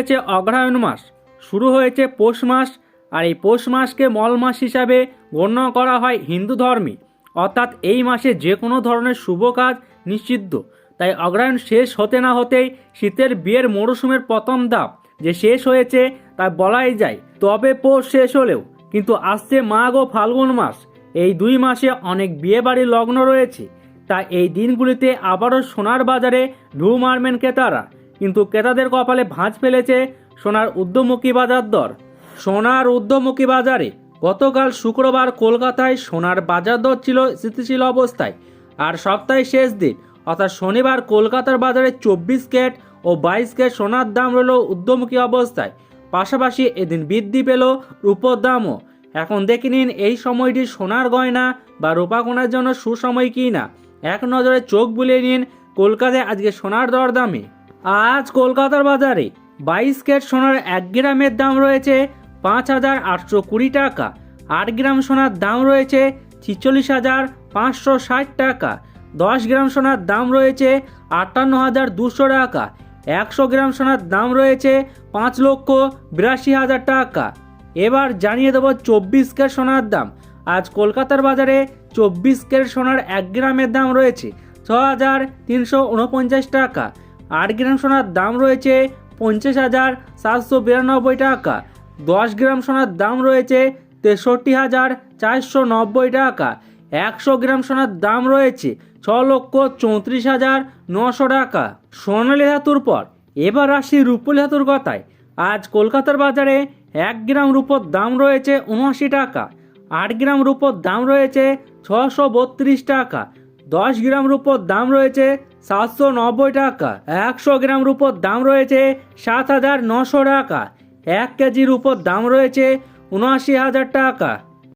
হয়েছে অগ্রহায়ণ মাস। শুরু হয়েছে পৌষ মাস, আর এই পৌষ মাসকে মল মাস হিসাবে গণ্য করা হয় হিন্দু ধর্মে। অর্থাৎ এই মাসে যে কোনো ধরনের শুভ কাজ নিষিদ্ধ। তাই অগ্রহায়ণ শেষ হতে না হতেই শীতের বিয়ের মরশুমের প্রথম ধাপ যে শেষ হয়েছে তা বলাই যায়। তবে পৌষ শেষ হলেও কিন্তু আসছে মাঘ ও ফাল্গুন মাস। এই দুই মাসে অনেক বিয়ে বাড়ির লগ্ন রয়েছে। তাই এই দিনগুলিতে আবারও সোনার বাজারে ঢু মারবেন ক্রেতারা কিন্তু ক্রেতাদের কপালে ভাঁজ ফেলেছে সোনার ঊর্ধ্বমুখী বাজার দর। সোনার ঊর্ধ্বমুখী বাজারে গতকাল শুক্রবার কলকাতায় সোনার বাজার দর ছিল স্থিতিশীল অবস্থায়, আর সপ্তাহের শেষ দিন, অর্থাৎ শনিবার কলকাতার বাজারে চব্বিশ ক্যাট ও বাইশ ক্যাট সোনার দাম রইল ঊর্ধ্বমুখী অবস্থায়। পাশাপাশি এদিন বৃদ্ধি পেল রূপোর দামও। এখন দেখে নিন এই সময়টি সোনার গয়না বা রূপা কেনার জন্য সুসময় কি না এক নজরে চোখ বুলিয়ে নিন কলকাতায় আজকে সোনার দর দামে। আজ কলকাতার বাজারে বাইশ ক্যাট সোনার এক গ্রামের দাম রয়েছে পাঁচ হাজার আটশো কুড়ি টাকা। আট গ্রাম সোনার দাম রয়েছে ছিচল্লিশ হাজার পাঁচশো ষাট টাকা। দশ গ্রাম সোনার দাম রয়েছে আটান্ন হাজার দুশো টাকা। একশো গ্রাম সোনার দাম রয়েছে পাঁচ লক্ষ বিরাশি হাজার টাকা। এবার জানিয়ে দেবো চব্বিশ ক্যারেট সোনার দাম। আজ কলকাতার বাজারে চব্বিশ ক্যারেট সোনার এক গ্রামের দাম রয়েছে ছ হাজার তিনশো উনপঞ্চাশ টাকা। আট গ্রাম সোনার দাম রয়েছে পঞ্চাশ হাজার সাতশো বিরানব্বই টাকা। দশ গ্রাম সোনার দাম রয়েছে তেষট্টি হাজার চারশো নব্বই টাকা। একশো গ্রাম সোনার দাম রয়েছে ছ লক্ষ চৌত্রিশ হাজার নশো টাকা। সোনালি ধাতুর পর, এবার আসি রূপলি ধাতুর কথায়। আজ কলকাতার বাজারে এক গ্রাম রূপোর দাম রয়েছে উনআশি টাকা, আট গ্রাম রূপোর দাম রয়েছে ছশো বত্রিশ টাকা, দশ গ্রাম রূপোর দাম রয়েছে সাতশো নব্বই টাকা। একশো গ্রাম রূপোর দাম রয়েছে সাত হাজার নশো টাকা। এক কেজির উপর দাম রয়েছে উনআশি হাজার টাকা।